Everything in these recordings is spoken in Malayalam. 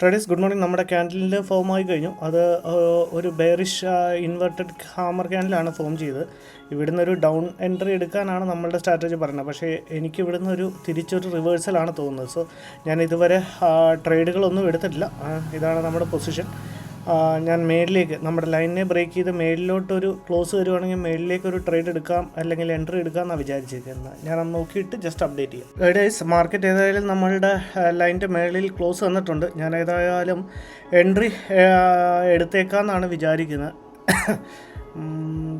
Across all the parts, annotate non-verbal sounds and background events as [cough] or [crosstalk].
ട്രേഡേഴ്സ് ഗുഡ് മോർണിംഗ് നമ്മുടെ ക്യാൻഡിലിൽ ഫോം ആയി കഴിഞ്ഞു. അത് ഒരു ബെയറിഷ് ഇൻവെർട്ടഡ് ഹാമർ ക്യാൻഡിലാണ് ഫോം ചെയ്തത്. ഇവിടുന്ന് ഒരു ഡൗൺ എൻട്രി എടുക്കാനാണ് നമ്മളുടെ സ്ട്രാറ്റജി പറയുന്നത്. പക്ഷേ എനിക്ക് ഇവിടുന്ന് ഒരു തിരിച്ചൊരു റിവേഴ്സലാണ് തോന്നുന്നത്. സോ ഞാൻ ഇതുവരെ ട്രേഡുകളൊന്നും എടുത്തിട്ടില്ല. ഇതാണ് നമ്മുടെ പൊസിഷൻ ഞാൻ മേളിലേക്ക് നമ്മുടെ ലൈനിനെ ബ്രേക്ക് ചെയ്ത് മേളിലോട്ടൊരു ക്ലോസ് വരുവാണെങ്കിൽ മേളിലേക്ക് ഒരു ട്രേഡ് എടുക്കാം അല്ലെങ്കിൽ എൻട്രി എടുക്കാം എന്നാണ് വിചാരിച്ചിരിക്കുന്നത് ഞാൻ അത് നോക്കിയിട്ട് ജസ്റ്റ് അപ്ഡേറ്റ് ചെയ്യാം. ഏഡേസ് മാർക്കറ്റ് ഏതായാലും നമ്മളുടെ ലൈനിന്റെ മേളിൽ ക്ലോസ് വന്നിട്ടുണ്ട്. ഞാൻ ഏതായാലും എൻട്രി എടുത്തേക്കാമെന്നാണ് വിചാരിക്കുന്നത്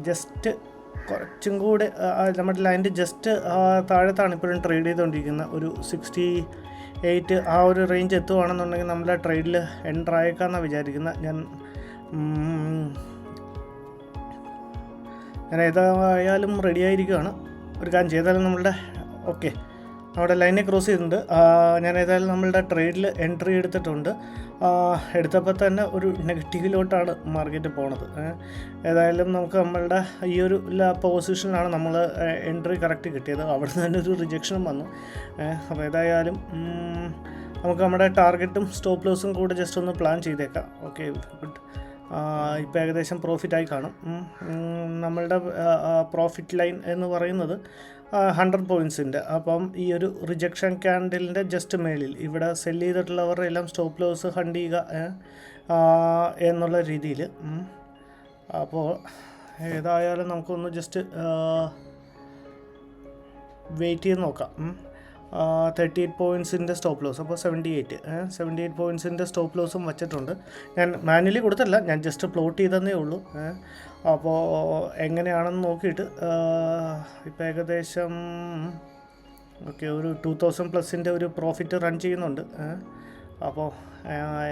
ജസ്റ്റ് [coughs] കുറച്ചും കൂടെ നമ്മുടെ ലൈന്റെ ജസ്റ്റ് താഴത്താണ് ഇപ്പോഴും ട്രേഡ് ചെയ്തുകൊണ്ടിരിക്കുന്നത് ഒരു സിക്സ്റ്റി എയ്റ്റ് ആ ഒരു റേഞ്ച് എത്തുവാണെന്നുണ്ടെങ്കിൽ നമ്മൾ ട്രേഡിൽ എന്റർ ആയേക്കാമെന്നാണ് വിചാരിക്കുന്നത് ഞാൻ ഞാൻ ഏതായാലും റെഡി ആയിരിക്കുകയാണ് ഒരു കാര്യം ചെയ്താലും നമ്മളുടെ ഓക്കെ അവിടെ ലൈനെ ക്രോസ് ചെയ്തിട്ടുണ്ട്. ഞാൻ ഏതായാലും നമ്മളുടെ ട്രേഡിൽ എൻട്രി എടുത്തിട്ടുണ്ട്. എടുത്തപ്പോൾ തന്നെ ഒരു നെഗറ്റീവിലോട്ടാണ് മാർക്കറ്റ് പോണത്. ഏതായാലും നമുക്ക് നമ്മളുടെ ഈ ഒരു പൊസിഷനിലാണ് നമ്മൾ എൻട്രി കറക്റ്റ് കിട്ടിയത്. അവിടെ നിന്ന് തന്നെ ഒരു റിജക്ഷനും വന്നു. അപ്പോൾ ഏതായാലും നമുക്ക് നമ്മുടെ ടാർഗറ്റും സ്റ്റോപ്പ് ലോസും കൂടെ ജസ്റ്റ് ഒന്ന് പ്ലാൻ ചെയ്തേക്കാം. ഓക്കെ ഗുഡ് ഇപ്പോൾ ഏകദേശം പ്രോഫിറ്റായി കാണും. നമ്മളുടെ പ്രോഫിറ്റ് ലൈൻ എന്ന് പറയുന്നത് ഹൺഡ്രഡ് പോയിൻസിന്റെ അപ്പം ഈ ഒരു റിജക്ഷൻ ക്യാൻഡലിന്റെ ജസ്റ്റ് മേളിൽ ഇവിടെ സെൽ ചെയ്തിട്ടുള്ളവരുടെ എല്ലാം സ്റ്റോപ്പ് ലോസ് ഹണ്ട് ചെയ്യുക എന്നുള്ള രീതിയിൽ അപ്പോൾ ഏതായാലും നമുക്കൊന്ന് ജസ്റ്റ് വെയിറ്റ് ചെയ്ത് നോക്കാം തേർട്ടി എയ്റ്റ് പോയിൻസിന്റെ സ്റ്റോപ്പ് ലോസ് അപ്പോൾ സെവന്റി എയ്റ്റ് സെവന്റി എയ്റ്റ് പോയിൻസിന്റെ സ്റ്റോപ്പ് ലോസും വച്ചിട്ടുണ്ട്. ഞാൻ മാനുവലി കൊടുത്തല്ല ഞാൻ ജസ്റ്റ് പ്ലോട്ട് ചെയ്തതന്നേ ഉള്ളൂ. അപ്പോൾ എങ്ങനെയാണെന്ന് നോക്കിയിട്ട് ഇപ്പോൾ ഏകദേശം ഓക്കെ ഒരു ടു തൗസൻഡ് പ്ലസിന്റെ ഒരു പ്രോഫിറ്റ് റൺ ചെയ്യുന്നുണ്ട്. അപ്പോൾ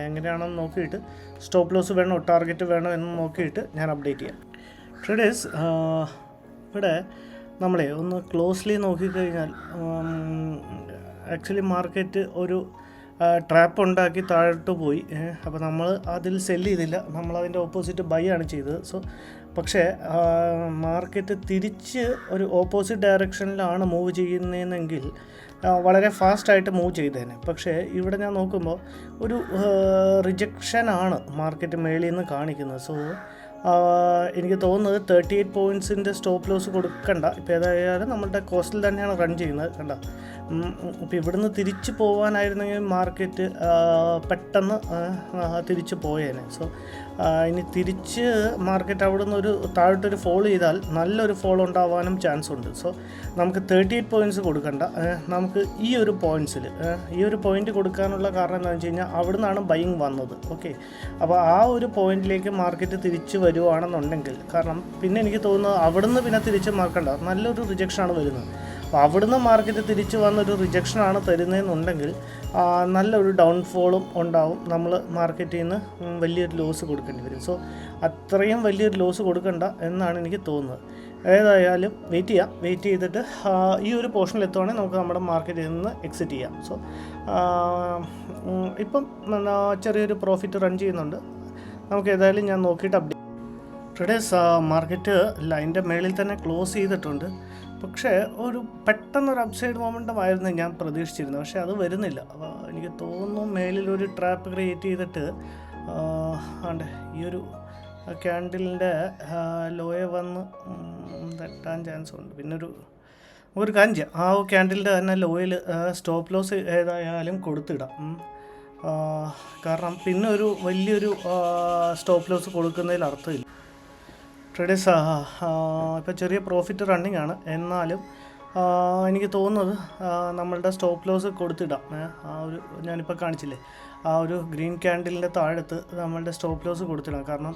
എങ്ങനെയാണെന്ന് നോക്കിയിട്ട് സ്റ്റോപ്പ് ലോസ് വേണോ ടാർഗറ്റ് വേണോ എന്ന് നോക്കിയിട്ട് ഞാൻ അപ്ഡേറ്റ് ചെയ്യാം ട്രേഡേഴ്സ് ഇവിടെ നമ്മളെ ഒന്ന് ക്ലോസ്ലി നോക്കിക്കഴിഞ്ഞാൽ ആക്ച്വലി മാർക്കറ്റ് ഒരു ട്രാപ്പ് ഉണ്ടാക്കി താഴോട്ട് പോയി. അപ്പോൾ നമ്മൾ അതിൽ സെല്ല് ചെയ്തില്ല. നമ്മൾ അതിന്റെ ഓപ്പോസിറ്റ് ബൈ ആണ് ചെയ്തത്. സോ പക്ഷേ മാർക്കറ്റ് തിരിച്ച് ഒരു ഓപ്പോസിറ്റ് ഡയറക്ഷനിലാണ് മൂവ് ചെയ്യുന്നതെങ്കിൽ വളരെ ഫാസ്റ്റായിട്ട് മൂവ് ചെയ്തേനെ. പക്ഷേ ഇവിടെ ഞാൻ നോക്കുമ്പോൾ ഒരു റിജക്ഷനാണ് മാർക്കറ്റ് മേളിൽ നിന്ന് കാണിക്കുന്നത്. സോ എനിക്ക് തോന്നുന്നത് തേർട്ടി എയ്റ്റ് പോയിന്റ്സിന്റെ സ്റ്റോപ്പ് ലോസ് കൊടുക്കണ്ട. ഇപ്പോൾ ഏതായാലും നമ്മളുടെ കോസ്റ്റിൽ തന്നെയാണ് റൺ ചെയ്യുന്നത് കണ്ട? ഇപ്പോൾ ഇവിടുന്ന് തിരിച്ച് പോകാനായിരുന്നെങ്കിൽ മാർക്കറ്റ് പെട്ടെന്ന് തിരിച്ച് പോയേനെ. സോ ഇനി തിരിച്ച് മാർക്കറ്റ് അവിടെ നിന്ന് ഒരു താഴോട്ടൊരു ഫോൾ ചെയ്താൽ നല്ലൊരു ഫോൾ ഉണ്ടാവാനും ചാൻസ് ഉണ്ട്. സോ നമുക്ക് തേർട്ടി എയ്റ്റ് പോയിന്റ്സ് കൊടുക്കണ്ട. നമുക്ക് ഈ ഒരു പോയിന്റ്സിൽ ഈ ഒരു പോയിന്റ് കൊടുക്കാനുള്ള കാരണം എന്താണെന്ന് വെച്ച് കഴിഞ്ഞാൽ അവിടെ നിന്നാണ് ബൈങ് വന്നത്. ഓക്കെ അപ്പോൾ ആ ഒരു പോയിന്റിലേക്ക് മാർക്കറ്റ് തിരിച്ച് വരുവാണെന്നുണ്ടെങ്കിൽ കാരണം പിന്നെ എനിക്ക് തോന്നുന്നത് അവിടെ നിന്ന് പിന്നെ തിരിച്ച് മാർക്കണ്ട നല്ലൊരു റിജക്ഷനാണ് വരുന്നത്. അപ്പോൾ അവിടുന്ന് മാർക്കറ്റ് തിരിച്ച് വന്നൊരു റിജക്ഷനാണ് തരുന്നതെന്നുണ്ടെങ്കിൽ നല്ലൊരു ഡൗൺഫോളും ഉണ്ടാവും. നമ്മൾ മാർക്കറ്റിൽ നിന്ന് വലിയൊരു ലോസ് കൊടുക്കേണ്ടി വരും. സോ അത്രയും വലിയൊരു ലോസ് കൊടുക്കണ്ട എന്നാണ് എനിക്ക് തോന്നുന്നത്. ഏതായാലും വെയിറ്റ് ചെയ്യാം. വെയിറ്റ് ചെയ്തിട്ട് ഈ ഒരു പോർഷനിൽ എത്തുവാണെങ്കിൽ നമുക്ക് നമ്മുടെ മാർക്കറ്റിൽ നിന്ന് എക്സിറ്റ് ചെയ്യാം. സോ ഇപ്പം ചെറിയൊരു പ്രോഫിറ്റ് റൺ ചെയ്യുന്നുണ്ട്. നമുക്ക് ഏതായാലും ഞാൻ നോക്കിയിട്ട് അപ്ഡേറ്റ് ടുഡേസ് മാർക്കറ്റ് ലൈന്റെ മേളിൽ തന്നെ ക്ലോസ് ചെയ്തിട്ടുണ്ട്. പക്ഷേ ഒരു പെട്ടെന്നൊരു അപ്സൈഡ് മൊമെന്റം ആയിരുന്നു ഞാൻ പ്രതീക്ഷിച്ചിരുന്നത്. പക്ഷേ അത് വരുന്നില്ല. അപ്പോൾ എനിക്ക് തോന്നുന്നു മേലിൽ ഒരു ട്രാപ്പ് ക്രിയേറ്റ് ചെയ്തിട്ട് ആണ്ട് ഈ ഒരു ക്യാൻഡിലിന്റെ ലോയെ വന്ന് തട്ടാൻ ചാൻസ് ഉണ്ട്. പിന്നെ ഒരു കാര്യം ആ ക്യാൻഡിലിന്റെ തന്നെ ലോയിൽ സ്റ്റോപ്പ് ലോസ് ഏതായാലും കൊടുത്തിടാം. കാരണം പിന്നെ ഒരു വലിയൊരു സ്റ്റോപ്പ് ലോസ് കൊടുക്കുന്നതിൽ അർത്ഥമില്ല. ട്രേഡേഴ്സ് ഇപ്പോൾ ചെറിയ പ്രോഫിറ്റ് റണ്ണിങ് ആണ്. എന്നാലും എനിക്ക് തോന്നുന്നത് നമ്മളുടെ സ്റ്റോപ്പ് ലോസ് കൊടുത്തിടാം. ആ ഒരു ഞാനിപ്പോൾ കാണിച്ചില്ലേ ആ ഒരു ഗ്രീൻ ക്യാൻഡിലിന്റെ താഴത്ത് നമ്മളുടെ സ്റ്റോപ്പ് ലോസ് കൊടുത്തിടാം. കാരണം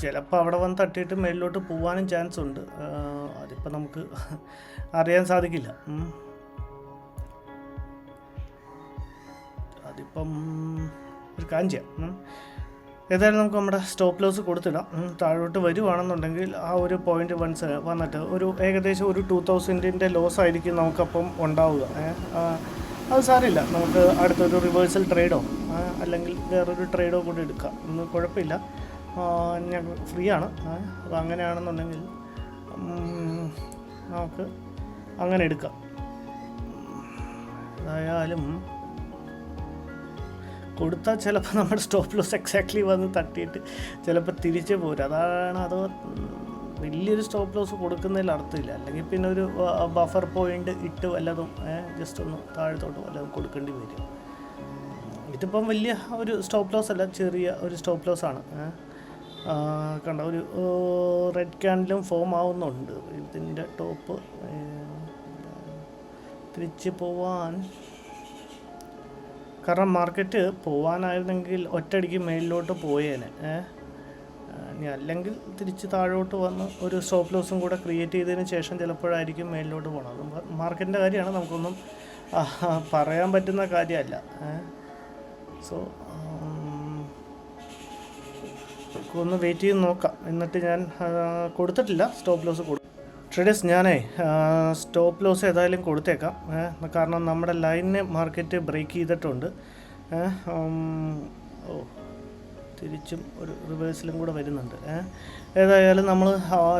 ചിലപ്പോൾ അവിടെ വന്ന് തട്ടിയിട്ട് മേളിലോട്ട് പോകാനും ചാൻസ് ഉണ്ട്. അതിപ്പോൾ നമുക്ക് അറിയാൻ സാധിക്കില്ല. അതിപ്പം ഒരു ഉം. ഏതായാലും നമുക്ക് നമ്മുടെ സ്റ്റോപ്പ് ലോസ് കൊടുത്തിടാം. താഴോട്ട് വരുവാണെന്നുണ്ടെങ്കിൽ ആ ഒരു പോയിന്റ് വൺസ് വന്നിട്ട് ഒരു ഏകദേശം ഒരു ടു തൗസൻഡിന്റെ ലോസ് ആയിരിക്കും നമുക്കപ്പം ഉണ്ടാവുക. അത് സാരമില്ല. നമുക്ക് അടുത്തൊരു റിവേഴ്സൽ ട്രേഡോ അല്ലെങ്കിൽ വേറൊരു ട്രേഡോ കൂടി എടുക്കാം. ഒന്നും കുഴപ്പമില്ല. ഞാൻ ഫ്രീ ആണ്. അപ്പോൾ അങ്ങനെയാണെന്നുണ്ടെങ്കിൽ നമുക്ക് അങ്ങനെ എടുക്കാം. ഏതായാലും കൊടുത്താൽ ചിലപ്പോൾ നമ്മുടെ സ്റ്റോപ്പ് ലോസ് എക്സാക്ട്ലി വന്ന് തട്ടിയിട്ട് ചിലപ്പോൾ തിരിച്ചു പോരും. അതാണ് അത് വലിയൊരു സ്റ്റോപ്പ് ലോസ് കൊടുക്കുന്നതിൽ അർത്ഥമില്ല. അല്ലെങ്കിൽ പിന്നെ ഒരു ബഫർ പോയിന്റ് ഇട്ട് വല്ലതും ജസ്റ്റ് ഒന്ന് താഴത്തോട്ട് വല്ലതും കൊടുക്കേണ്ടി വരും. ഇതിപ്പം വലിയ ഒരു സ്റ്റോപ്പ് ലോസ് അല്ല ചെറിയ ഒരു സ്റ്റോപ്പ് ലോസ് ആണ്. കണ്ട ഒരു റെഡ് ക്യാൻഡിലും ഫോം ആവുന്നുണ്ട്. ഇതിന്റെ ടോപ്പ് തിരിച്ച് പോവാൻ കാരണം മാർക്കറ്റ് പോവാനായിരുന്നെങ്കിൽ ഒറ്റയടിക്ക് മേലിലോട്ട് പോയേനെ. ഇനി അല്ലെങ്കിൽ തിരിച്ച് താഴോട്ട് വന്ന് ഒരു സ്റ്റോപ്പ് ലോസും കൂടെ ക്രിയേറ്റ് ചെയ്തതിന് ശേഷം ചിലപ്പോഴായിരിക്കും മേലിലോട്ട് പോകണം മാർക്കറ്റിന്റെ കാര്യമാണ്. നമുക്കൊന്നും പറയാൻ പറ്റുന്ന കാര്യമല്ല. സോ ഒന്ന് വെയിറ്റ് ചെയ്ത് നോക്കാം. എന്നിട്ട് ഞാൻ കൊടുത്തിട്ടില്ല. സ്റ്റോപ്പ് ലോസ് കൊടു ട്രേഡേഴ്സ് ഞാനേ സ്റ്റോപ്പ് ലോസ് ഏതായാലും കൊടുത്തേക്കാം. കാരണം നമ്മുടെ ലൈനിനെ മാർക്കറ്റ് ബ്രേക്ക് ചെയ്തിട്ടുണ്ട്. ഓ തിരിച്ചും ഒരു റിവേഴ്സിലും കൂടെ വരുന്നുണ്ട്. ഏതായാലും നമ്മൾ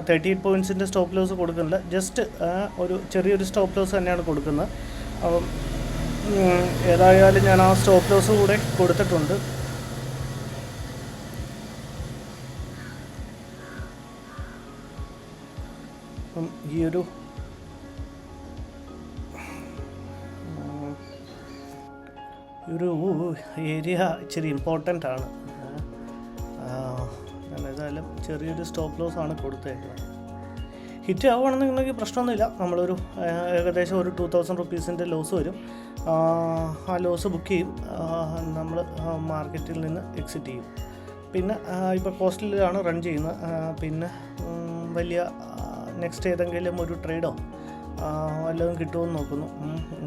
തേർട്ടി എയ്റ്റ് പോയിന്റ്സിന്റെ സ്റ്റോപ്പ് ലോസ് കൊടുക്കുന്നില്ല. ജസ്റ്റ് ഒരു ചെറിയൊരു സ്റ്റോപ്പ് ലോസ് തന്നെയാണ് കൊടുക്കുന്നത്. അപ്പം ഏതായാലും ഞാൻ ആ സ്റ്റോപ്പ് ലോസ് കൂടെ കൊടുത്തിട്ടുണ്ട്. അപ്പം ഈ ഒരു ഒരു ഏരിയ ഇച്ചിരി ഇമ്പോർട്ടന്റ് ആണ്. ഞാൻ ഏതായാലും ചെറിയൊരു സ്റ്റോപ്പ് ലോസ് ആണ് കൊടുത്തേക്കുന്നത്. ഹിറ്റ് ആവുകയാണെന്നുണ്ടെങ്കിൽ പ്രശ്നമൊന്നുമില്ല. നമ്മളൊരു ഏകദേശം ഒരു ടു തൗസൻഡ് റുപ്പീസിന്റെ ലോസ് വരും. ആ ലോസ് ബുക്ക് ചെയ്യും. നമ്മൾ മാർക്കറ്റിൽ നിന്ന് എക്സിറ്റ് ചെയ്യും. പിന്നെ ഇപ്പോൾ കോസ്റ്റിലാണ് റൺ ചെയ്യുന്നത്. പിന്നെ വലിയ നെക്സ്റ്റ് ഏതെങ്കിലും ഒരു ട്രേഡോ വല്ലതും കിട്ടുമെന്ന് നോക്കുന്നു.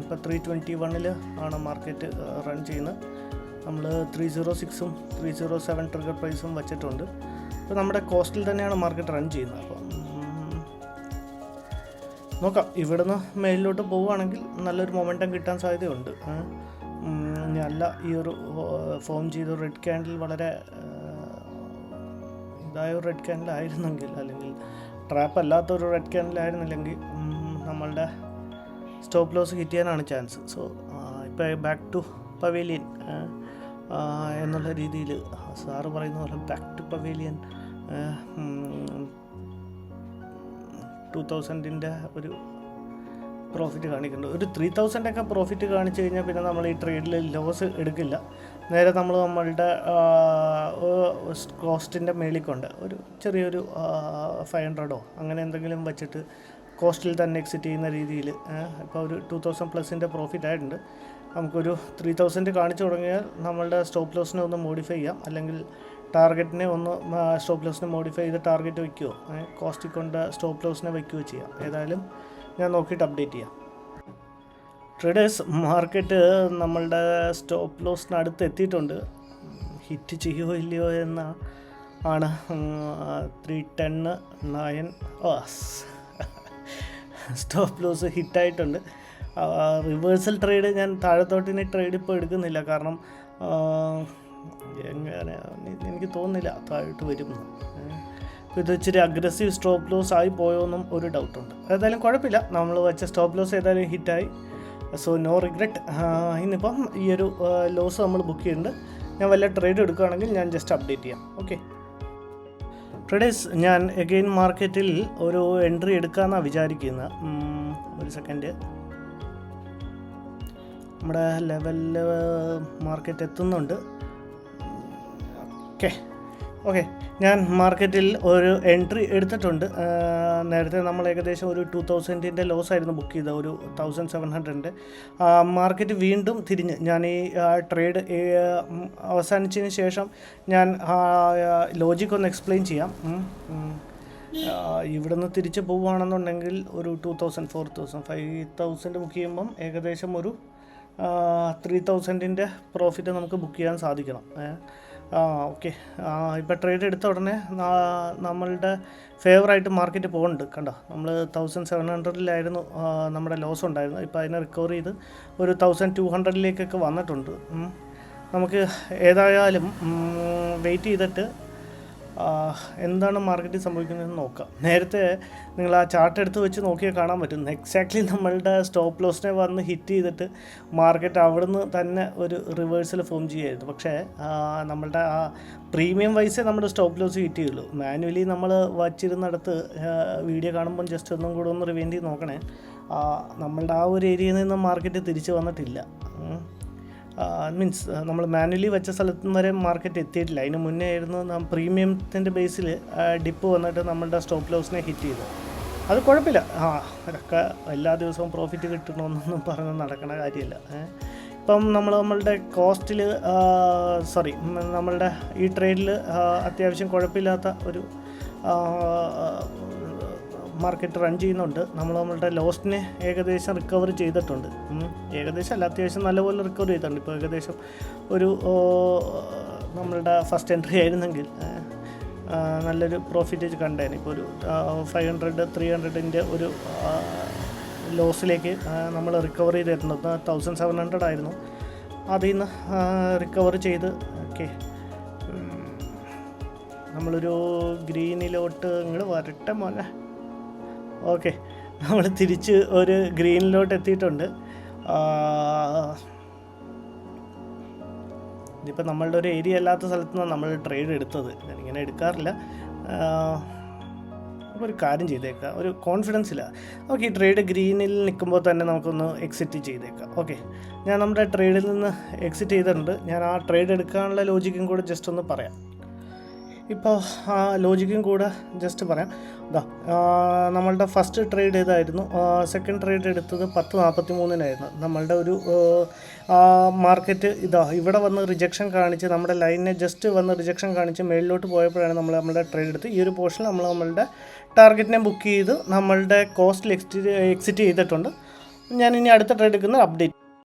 ഇപ്പോൾ ത്രീ ട്വന്റി വണ്ണിൽ ആണ് മാർക്കറ്റ് റൺ ചെയ്യുന്നത്. നമ്മൾ ത്രീ സീറോ സിക്സും ത്രീ സീറോ സെവൻ ട്രിഗർ പ്രൈസും വെച്ചിട്ടുണ്ട്. ഇപ്പോൾ നമ്മുടെ കോസ്റ്റിൽ തന്നെയാണ് മാർക്കറ്റ് റൺ ചെയ്യുന്നത്. അപ്പോൾ നോക്കാം. ഇവിടുന്ന് മേലിലോട്ട് പോവുകയാണെങ്കിൽ നല്ലൊരു മൊമെന്റം കിട്ടാൻ സാധ്യതയുണ്ട്. അല്ല ഈ ഒരു ഫോം ചെയ്ത റെഡ് ക്യാൻഡിൽ വളരെ ഇതായ ഒരു റെഡ് ക്യാൻഡിൽ ആയിരുന്നെങ്കിൽ അല്ലെങ്കിൽ ട്രാപ്പ് അല്ലാത്ത ഒരു റെഡ് ഉം, നമ്മളുടെ സ്റ്റോപ്പ് ലോസ് ഹിറ്റ് ചെയ്യാനാണ് ചാൻസ് സോ ഇപ്പോൾ ബാക്ക് ടു പവേലിയൻ എന്നുള്ള രീതിയിൽ സാറ് പറയുന്ന പോലെ ബാക്ക് ടു പവേലിയൻ ടു തൗസൻഡിന്റെ ഒരു പ്രോഫിറ്റ് കാണിക്കുന്നുണ്ട്. ഒരു ത്രീ തൗസൻഡൊക്കെ പ്രോഫിറ്റ് കാണിച്ചു കഴിഞ്ഞാൽ പിന്നെ നമ്മൾ ഈ ട്രേഡിൽ ലോസ് എടുക്കില്ല. നേരെ നമ്മൾ നമ്മളുടെ കോസ്റ്റിന്റെ മേളിൽ കൊണ്ട് ഒരു ചെറിയൊരു ഫൈവ് ഹൺഡ്രഡോ അങ്ങനെ എന്തെങ്കിലും വെച്ചിട്ട് കോസ്റ്റിൽ തന്നെ എക്സിറ്റ് ചെയ്യുന്ന രീതിയിൽ ഇപ്പോൾ ഒരു ടു തൗസൻഡ് പ്ലസിന്റെ പ്രോഫിറ്റ് ആയിട്ടുണ്ട്. നമുക്കൊരു ത്രീ തൗസൻഡ് കാണിച്ചു തുടങ്ങിയാൽ നമ്മളുടെ സ്റ്റോപ്പ് ലോസിനെ ഒന്ന് മോഡിഫൈ ചെയ്യാം. അല്ലെങ്കിൽ ടാർഗറ്റിനെ ഒന്ന് സ്റ്റോപ്പ് ലോസിനെ മോഡിഫൈ ചെയ്ത് ടാർഗറ്റ് വയ്ക്കുകയോ കോസ്റ്റിൽ കൊണ്ട് സ്റ്റോപ്പ് ലോസിനെ വയ്ക്കുകയോ ചെയ്യാം. ഏതായാലും ഞാൻ നോക്കിയിട്ട് അപ്ഡേറ്റ് ചെയ്യാം. ട്രേഡേഴ്സ് മാർക്കറ്റ് നമ്മളുടെ സ്റ്റോപ്പ് ലോസിന് അടുത്ത് എത്തിയിട്ടുണ്ട്. ഹിറ്റ് ചെയ്യുമോ ഇല്ലയോ എന്ന ആണ് ത്രീ ടെന്ന് നയൻ സ്റ്റോപ്പ് ലോസ് ഹിറ്റായിട്ടുണ്ട് റിവേഴ്സൽ ട്രേഡ് ഞാൻ താഴത്തോട്ടിന് ട്രേഡ് ഇപ്പോൾ എടുക്കുന്നില്ല. കാരണം എങ്ങനെ എനിക്ക് തോന്നുന്നില്ല താഴോട്ട് വരും. ഇത് ഇച്ചിരി അഗ്രസീവ് സ്റ്റോപ്പ് ലോസ് ആയി പോയോ എന്നും ഒരു ഡൗട്ടുണ്ട് ഏതായാലും കുഴപ്പമില്ല. നമ്മൾ വെച്ച സ്റ്റോപ്പ് ലോസ് ഏതായാലും ഹിറ്റായി സോ നോ റിഗ്രറ്റ് ഇന്നിപ്പം ഈ ഒരു ലോസ് നമ്മൾ ബുക്ക് ചെയ്യുന്നുണ്ട് ഞാൻ വല്ല ട്രേഡ് എടുക്കുകയാണെങ്കിൽ ഞാൻ ജസ്റ്റ് അപ്ഡേറ്റ് ചെയ്യാം. ഓക്കെ ട്രേഡേഴ്സ് ഞാൻ എഗെയിൻ മാർക്കറ്റിൽ ഒരു എൻട്രി എടുക്കാമെന്നാണ് വിചാരിക്കുന്നത്. ഒരു സെക്കൻഡ് നമ്മുടെ ലെവലിൽ മാർക്കറ്റ് എത്തുന്നുണ്ട്. ഓക്കെ ഓക്കെ ഞാൻ മാർക്കറ്റിൽ ഒരു എൻട്രി എടുത്തിട്ടുണ്ട്. നേരത്തെ നമ്മൾ ഏകദേശം ഒരു ടു തൗസൻഡിന്റെ ലോസ് ആയിരുന്നു ബുക്ക് ചെയ്ത ഒരു തൗസൻഡ് സെവൻ ഹൺഡ്രഡിന്റെ മാർക്കറ്റ് വീണ്ടും തിരിഞ്ഞ്. ഞാൻ ഈ ട്രേഡ് അവസാനിച്ചതിന് ശേഷം ഞാൻ ലോജിക് ഒന്ന് എക്സ്പ്ലെയിൻ ചെയ്യാം. ഇവിടുന്ന് തിരിച്ച് പോവുകയാണെന്നുണ്ടെങ്കിൽ ഒരു two thousand four thousand five thousand book ചെയ്യുമ്പം ഏകദേശം ഒരു ത്രീ തൗസൻഡിന്റെ പ്രോഫിറ്റ് നമുക്ക് ബുക്ക് ചെയ്യാൻ സാധിക്കണം. ആ ഓക്കെ. ഇപ്പോൾ ട്രേഡ് എടുത്ത ഉടനെ നമ്മളുടെ ഫേവറായിട്ട് മാർക്കറ്റ് പോകുന്നുണ്ട് കണ്ടോ? നമ്മൾ തൗസൻഡ് സെവൻ ഹൺഡ്രഡിലായിരുന്നു നമ്മുടെ ലോസ് ഉണ്ടായിരുന്നു ഇപ്പോൾ അതിനെ റിക്കവർ ചെയ്ത് ഒരു തൗസൻഡ് ടു ഹൺഡ്രഡിലേക്കൊക്കെ വന്നിട്ടുണ്ട്. നമുക്ക് ഏതായാലും വെയിറ്റ് ചെയ്തിട്ട് എന്താണ് മാർക്കറ്റിൽ സംഭവിക്കുന്നതെന്ന് നോക്കാം. നേരത്തെ നിങ്ങൾ ആ ചാർട്ട് എടുത്ത് വെച്ച് നോക്കിയാൽ കാണാൻ പറ്റും. എക്സാക്ട്ലി നമ്മളുടെ സ്റ്റോപ്പ് ലോസിനെ വന്ന് ഹിറ്റ് ചെയ്തിട്ട് മാർക്കറ്റ് അവിടുന്ന് തന്നെ ഒരു റിവേഴ്സൽ ഫോം ചെയ്യായിരുന്നു പക്ഷേ നമ്മളുടെ ആ പ്രീമിയം വൈസേ നമ്മുടെ സ്റ്റോപ്പ് ലോസ് ഹിറ്റ് ചെയ്യുള്ളൂ. മാനുവലി നമ്മൾ വച്ചിരുന്നിടത്ത് വീഡിയോ കാണുമ്പോൾ ജസ്റ്റ് ഒന്നും കൂടെ ഒന്ന് റിവൈൻഡ് ചെയ്ത് നോക്കണേ. നമ്മളുടെ ആ ഒരു ഏരിയയിൽ നിന്ന് മാർക്കറ്റ് തിരിച്ചു വന്നിട്ടില്ല. മീൻസ് നമ്മൾ മാനുവലി വെച്ച സ്ഥലത്ത് വരെ മാർക്കറ്റ് എത്തിയിട്ടില്ല. അതിന് മുന്നേ ആയിരുന്നു നാം പ്രീമിയത്തിന്റെ ബേസിൽ ഡിപ്പ് വന്നിട്ട് നമ്മളുടെ സ്റ്റോപ്പ് ലോസിനെ ഹിറ്റ് ചെയ്തു അത് കുഴപ്പമില്ല. ആ അതൊക്കെ എല്ലാ ദിവസവും പ്രോഫിറ്റ് കിട്ടണമെന്നൊന്നും പറഞ്ഞ് നടക്കണ കാര്യമില്ല. ഇപ്പം നമ്മൾ നമ്മളുടെ കോസ്റ്റിൽ സോറി നമ്മളുടെ ഈ ട്രേഡിൽ അത്യാവശ്യം കുഴപ്പമില്ലാത്ത ഒരു മാർക്കറ്റ് റൺ ചെയ്യുന്നുണ്ട്. നമ്മൾ നമ്മളുടെ ലോസ്റ്റിനെ ഏകദേശം റിക്കവർ ചെയ്തിട്ടുണ്ട്. ഏകദേശം അല്ല അത്യാവശ്യം നല്ലപോലെ റിക്കവർ ചെയ്തിട്ടുണ്ട്. ഇപ്പോൾ ഏകദേശം ഒരു നമ്മളുടെ ഫസ്റ്റ് എൻട്രി ആയിരുന്നെങ്കിൽ നല്ലൊരു പ്രോഫിറ്റ് കണ്ടേനെ. ഇപ്പോൾ ഒരു ഫൈവ് ഹൺഡ്രഡ് ത്രീ ഹൺഡ്രഡിന്റെ ഒരു ലോസിലേക്ക് നമ്മൾ റിക്കവർ ചെയ്തിരുന്നത് തൗസൻഡ് സെവൻ ഹൺഡ്രഡ് ആയിരുന്നു. അതിൽ നിന്ന് റിക്കവർ ചെയ്ത് ഓക്കെ നമ്മളൊരു ഗ്രീനിലോട്ട് ഇങ്ങോട്ട് വരട്ടെ മോനെ. ഓക്കെ. നമ്മൾ തിരിച്ച് ഒരു ഗ്രീനിലോട്ട് എത്തിയിട്ടുണ്ട്. ഇതിപ്പോൾ നമ്മളുടെ ഒരു ഏരിയ അല്ലാത്ത സ്ഥലത്ത് നിന്നാണ് നമ്മൾ ട്രേഡ് എടുത്തത്. ഞാനിങ്ങനെ എടുക്കാറില്ല. അപ്പോൾ ഒരു കാര്യം ചെയ്തേക്കാം. ഒരു കോൺഫിഡൻസ് ഇല്ല. ഓക്കെ ഈ ട്രേഡ് ഗ്രീനിൽ നിൽക്കുമ്പോൾ തന്നെ നമുക്കൊന്ന് എക്സിറ്റ് ചെയ്തേക്കാം. ഓക്കെ. ഞാൻ നമ്മുടെ ട്രേഡിൽ നിന്ന് എക്സിറ്റ് ചെയ്തിട്ടുണ്ട്. ഞാൻ ആ ട്രേഡ് എടുക്കാനുള്ള ലോജിക്കും കൂടെ ജസ്റ്റ് ഒന്ന് പറയാം. ഇപ്പോൾ ആ ലോജിക്കും കൂടെ ജസ്റ്റ് പറയാം. ഇതാ നമ്മളുടെ ഫസ്റ്റ് ട്രേഡ് ഏതായിരുന്നു? സെക്കൻഡ് ട്രേഡ് എടുത്തത് പത്ത് നാൽപ്പത്തി മൂന്നിനായിരുന്നു നമ്മളുടെ ഒരു മാർക്കറ്റ് ഇതാ ഇവിടെ വന്ന് റിജക്ഷൻ കാണിച്ച് നമ്മുടെ ലൈനിനെ ജസ്റ്റ് വന്ന് റിജക്ഷൻ കാണിച്ച് മേളിലോട്ട് പോയപ്പോഴാണ് നമ്മൾ നമ്മുടെ ട്രേഡ് എടുത്ത് ഈ ഒരു പോർഷൻ നമ്മൾ നമ്മളുടെ ടാർഗറ്റിനെ ബുക്ക് ചെയ്ത് നമ്മളുടെ കോസ്റ്റിൽ എക്സിറ്റ് എക്സിറ്റ് ചെയ്തിട്ടുണ്ട്. ഞാൻ ഇനി അടുത്ത ട്രേഡ് എടുക്കുന്ന അപ്ഡേറ്റ്